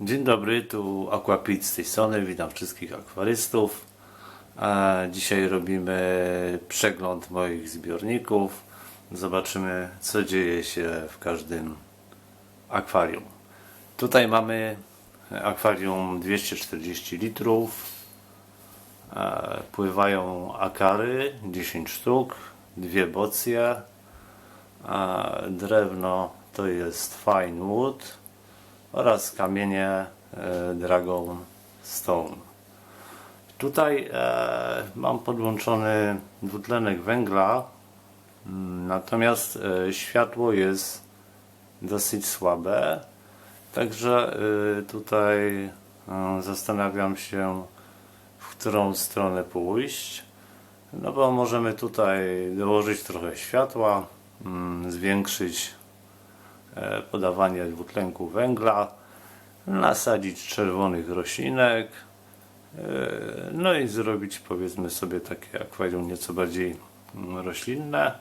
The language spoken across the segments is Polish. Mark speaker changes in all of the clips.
Speaker 1: Dzień dobry, tu Aquapit z tej strony, witam wszystkich akwarystów. Dzisiaj robimy przegląd moich zbiorników. Zobaczymy co dzieje się w każdym akwarium. Tutaj mamy akwarium 240 litrów. Pływają akary 10 sztuk, dwie bocje. Drewno to jest fine wood oraz kamienie e, Dragon Stone. Tutaj e, mam podłączony dwutlenek węgla, mm, natomiast e, światło jest dosyć słabe, także tutaj zastanawiam się, w którą stronę pójść. No bo możemy tutaj dołożyć trochę światła, mm, zwiększyć podawanie dwutlenku węgla, nasadzić czerwonych roślinek, e, no i zrobić powiedzmy sobie takie akwarium nieco bardziej mm, roślinne.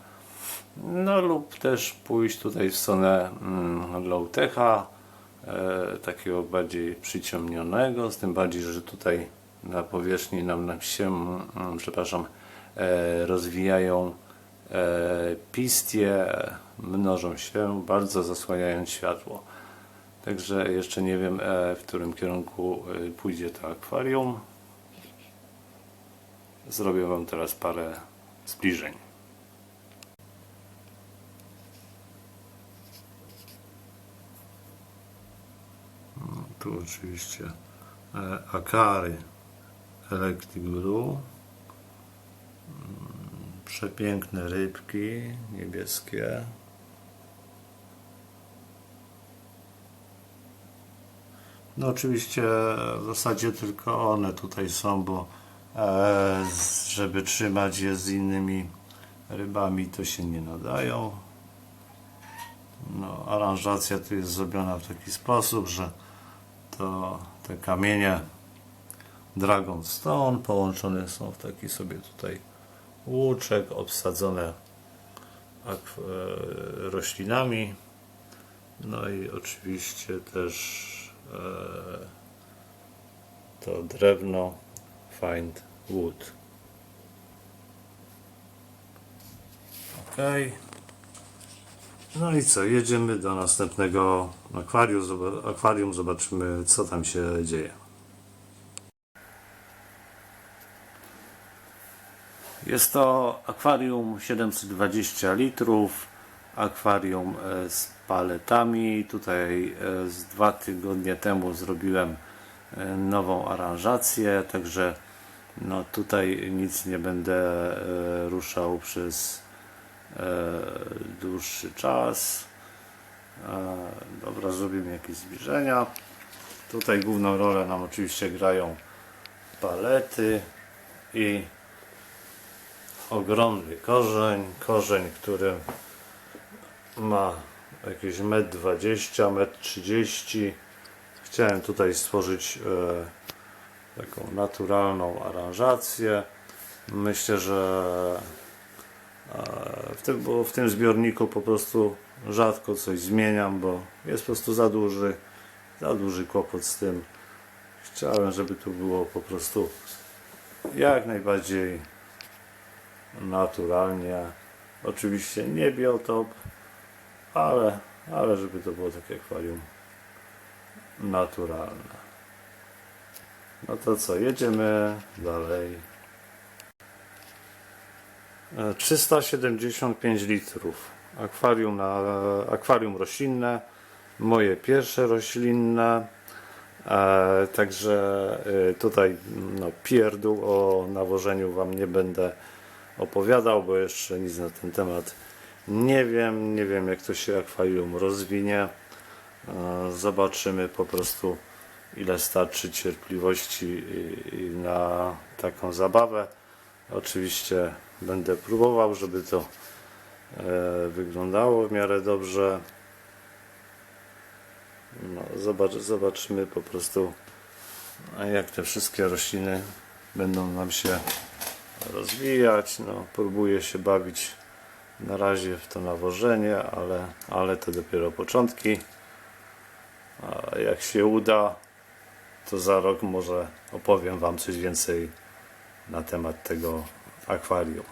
Speaker 1: No lub też pójść tutaj w stronę mm, low-techa, e, takiego bardziej przyciemnionego, z tym bardziej, że tutaj na powierzchni nam, się, mm, przepraszam, e, rozwijają e, pistie, mnożą się, bardzo zasłaniając światło. Także jeszcze nie wiem, e, w którym kierunku e, pójdzie to akwarium. Zrobię Wam teraz parę zbliżeń. No, tu oczywiście e, akary Electric Blue. Przepiękne rybki niebieskie. No oczywiście w zasadzie tylko one tutaj są, bo e, żeby trzymać je z innymi rybami to się nie nadają. No, aranżacja tu jest zrobiona w taki sposób, że to te kamienie Dragon Stone połączone są w taki sobie tutaj łuczek obsadzone e, roślinami. No i oczywiście też e, to drewno Find Wood. Ok. No i co, jedziemy do następnego akwarium, akwarium zobaczymy co tam się dzieje. Jest to akwarium 720 litrów, akwarium e, z paletami. Tutaj e, z dwa tygodnie temu zrobiłem e, nową aranżację, także no tutaj nic nie będę ruszał przez dłuższy czas. Dobra, zrobimy jakieś zbliżenia. Tutaj główną rolę nam oczywiście grają palety i ogromny korzeń, korzeń, który ma jakieś 1,20 m, 1,30 m. Chciałem tutaj stworzyć e, taką naturalną aranżację. Myślę, że e, w tym, bo w tym zbiorniku po prostu rzadko coś zmieniam, bo jest po prostu za duży, za duży kłopot z tym. Chciałem, żeby tu było po prostu jak najbardziej naturalnie. Oczywiście nie biotop, ale, ale żeby to było takie akwarium naturalne. No to co, jedziemy dalej. E, 375 litrów. Akwarium, na, akwarium roślinne. Moje pierwsze roślinne. E, także e, tutaj no, pierdół o nawożeniu Wam nie będę opowiadał, bo jeszcze nic na ten temat nie wiem. Nie wiem, jak to się akwarium rozwinie. E, Zobaczymy po prostu, ile starczy cierpliwości na taką zabawę. Oczywiście będę próbował, żeby to e, wyglądało w miarę dobrze. No, zobacz, zobaczymy po prostu, jak te wszystkie rośliny będą nam się rozwijać. No, próbuję się bawić na razie w to nawożenie, ale, ale to dopiero początki. A jak się uda, to za rok może opowiem Wam coś więcej na temat tego akwarium.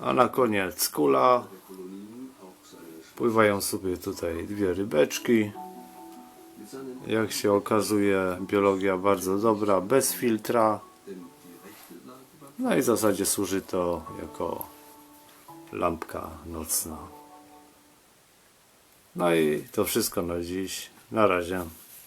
Speaker 1: A na koniec kula. Pływają sobie tutaj dwie rybeczki. Jak się okazuje, biologia bardzo dobra, bez filtra. No i w zasadzie służy to jako lampka nocna. No i to wszystko na dziś. Na razie.